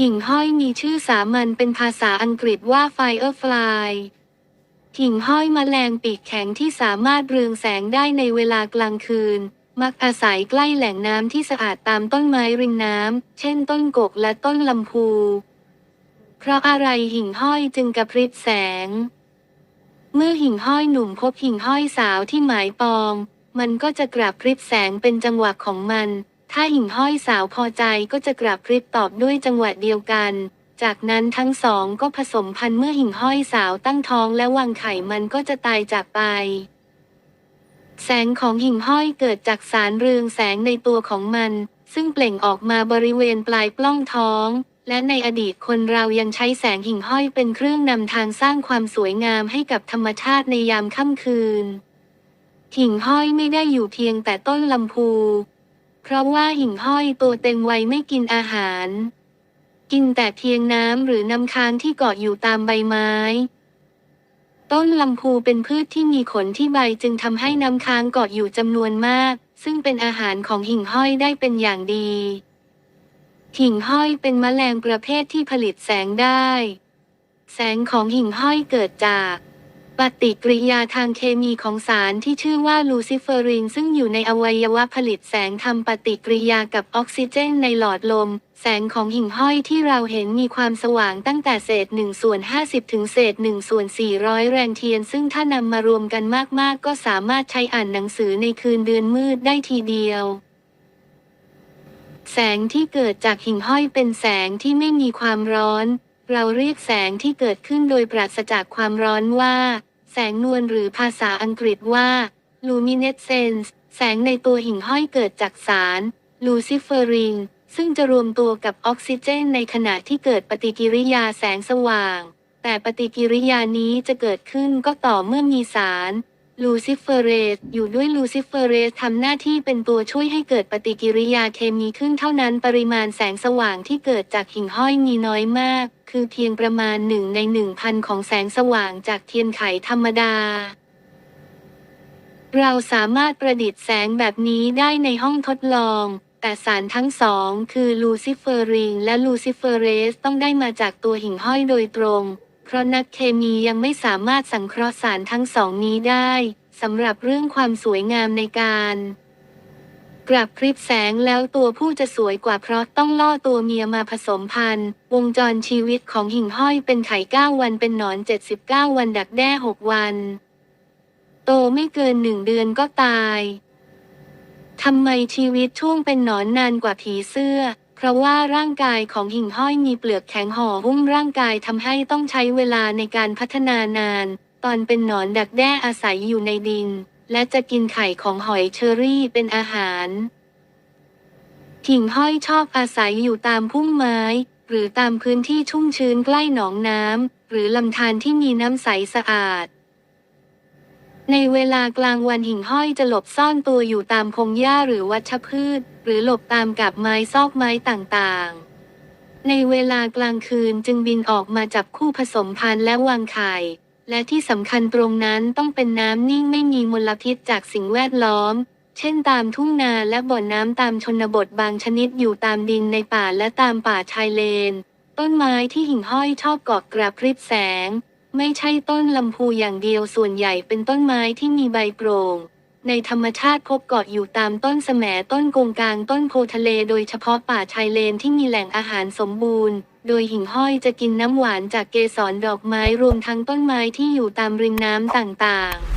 หิ่งห้อยมีชื่อสามัญเป็นภาษาอังกฤษว่า Firefly หิ่งห้อยมแมลงปีกแข็งที่สามารถเรืองแสงได้ในเวลากลางคืน มักอาศัยใกล้แหล่งน้ำที่สะอาดตามต้นไม้ริมน้ำ เช่นต้นกกและต้นลำพู เพราะอะไรหิ่งห้อยจึงกระพริบแสง เมื่อหิ่งห้อยหนุ่มพบหิ่งห้อยสาวที่หมายปอง มันก็จะกระพริบแสงเป็นจังหวะของมัน ถ้าหิ่งห้อยสาวพอใจก็จะกระพริบตอบด้วยจังหวะเดียวกัน จากนั้นทั้งสองก็ผสมพันธุ์เมื่อหิ่งห้อยสาวตั้งท้องและวางไข่มันก็จะตายจากไป แสงของหิ่งห้อยเกิดจากสารเรืองแสงในตัวของมัน ซึ่งเปล่งออกมาบริเวณปลายปล้องท้อง และในอดีตคนเรายังใช้แสงหิ่งห้อยเป็นเครื่องนำทางสร้างความสวยงามให้กับธรรมชาติในยามค่ำคืน หิ่งห้อยไม่ได้อยู่เพียงแต่ต้นลำพู เพราะว่าหิ่งห้อยตัวเต็มวัยไม่กินอาหาร กินแต่เพียงน้ำหรือน้ำค้างที่เกาะอยู่ตามใบไม้ ต้นลำพูเป็นพืชที่มีขนที่ใบจึงทำให้น้ำค้างเกาะอยู่จำนวนมาก ซึ่งเป็นอาหารของหิ่งห้อยได้เป็นอย่างดี หิ่งห้อยเป็นแมลงประเภทที่ผลิตแสงได้ แสงของหิ่งห้อยเกิดจาก ปฏิกิริยาทางเคมีของสารที่ชื่อว่าลูซิเฟอรินซึ่งอยู่ในอวัยวะผลิตแสงทำปฏิกิริยากับออกซิเจนในหลอดลม แสงของหิ่งห้อยที่เราเห็นมีความสว่างตั้งแต่เศษ1ส่วน50 ถึงเศษ1ส่วน400 แรงเทียน ซึ่งถ้านำมารวมกันมากๆ ก็สามารถใช้อ่านหนังสือในคืนเดือนมืดได้ทีเดียว แสงที่เกิดจากหิ่งห้อยเป็นแสงที่ไม่มีความร้อน เราเรียกแสงที่เกิดขึ้นโดยปราศจากความร้อนว่า แสงนวลหรือภาษาอังกฤษว่า luminescence แสงในตัวหิ่งห้อยเกิดจากสาร luciferin ซึ่งจะรวมตัวกับออกซิเจนในขณะที่เกิดปฏิกิริยาแสงสว่าง แต่ปฏิกิริยานี้จะเกิดขึ้นก็ต่อเมื่อมีสารลูซิเฟเรสอยู่ด้วยลูซิเฟเรสทำหน้าที่เป็นตัวช่วยให้เกิดปฏิกิริยาเคมีขึ้นเท่านั้นปริมาณแสงสว่างที่เกิดจากหิ่งห้อยมีน้อยมาก คือเพียงประมาณหนึ่งในหนึ่งพันของแสงสว่างจากเทียนไขธรรมดา เราสามารถประดิษฐ์แสงแบบนี้ได้ในห้องทดลอง แต่สารทั้งสองคือลูซิเฟอรินและลูซิเฟเรสต้องได้มาจากตัวหิ่งห้อยโดยตรง เพราะนักเคมียังไม่สามารถสังเคราะห์สารทั้งสองนี้ได้สำหรับเรื่องความสวยงามในการ กลับคลิปแสงแล้วตัวผู้จะสวยกว่าเพราะต้องล่อตัวเมียมาผสมพันธุ์ วงจรชีวิตของหิ่งห้อยเป็นไข่9วันเป็นหนอน 79 วันดักแด้6วัน โตไม่เกินหนึ่งเดือนก็ตายทำไมชีวิตช่วงเป็นหนอนนานกว่าผีเสื้อ เพราะว่าร่างกายของหิ่งห้อยมีเปลือกแข็งห่อหุ้มร่างกายทำให้ต้องใช้เวลาในการพัฒนานาน ตอนเป็นหนอนดักแด้อาศัยอยู่ในดิน และจะกินไข่ของหอยเชอรี่เป็นอาหารหิ่งห้อยชอบอาศัยอยู่ตามพุ่มไม้ หรือตามพื้นที่ชุ่มชื้นใกล้หนองน้ำหรือลำธารที่มีน้ำใสสะอาด ในเวลากลางวันหิ่งห้อยจะหลบซ่อนตัวอยู่ตามพงหญ้าหรือวัชพืช หรือหลบตามกับไม้ซอกไม้ต่างๆ ในเวลากลางคืนจึงบินออกมาจับคู่ผสมพันธุ์และวางไข่ และที่สำคัญตรงนั้นต้องเป็นน้ำนิ่งไม่มีมลพิษจากสิ่งแวดล้อม เช่นตามทุ่งนาและบ่อน้ำตามชนบทบางชนิดอยู่ตามดินในป่าและตามป่าชายเลน ต้นไม้ที่หิ่งห้อยชอบเกาะกระพริบแสง ไม่ใช่ต้นลำพูอย่างเดียวส่วนใหญ่เป็นต้นไม้ที่มีใบโปร่ง ในธรรมชาติพบเกาะอยู่ตามต้นแสมต้นกงกลางต้นโพทะเลโดยเฉพาะป่าชายเลนที่มีแหล่งอาหารสมบูรณ์ โดยหิ่งห้อยจะกินน้ำหวานจากเกสรดอกไม้รวมทั้งต้นไม้ที่อยู่ตามริมน้ำต่างๆ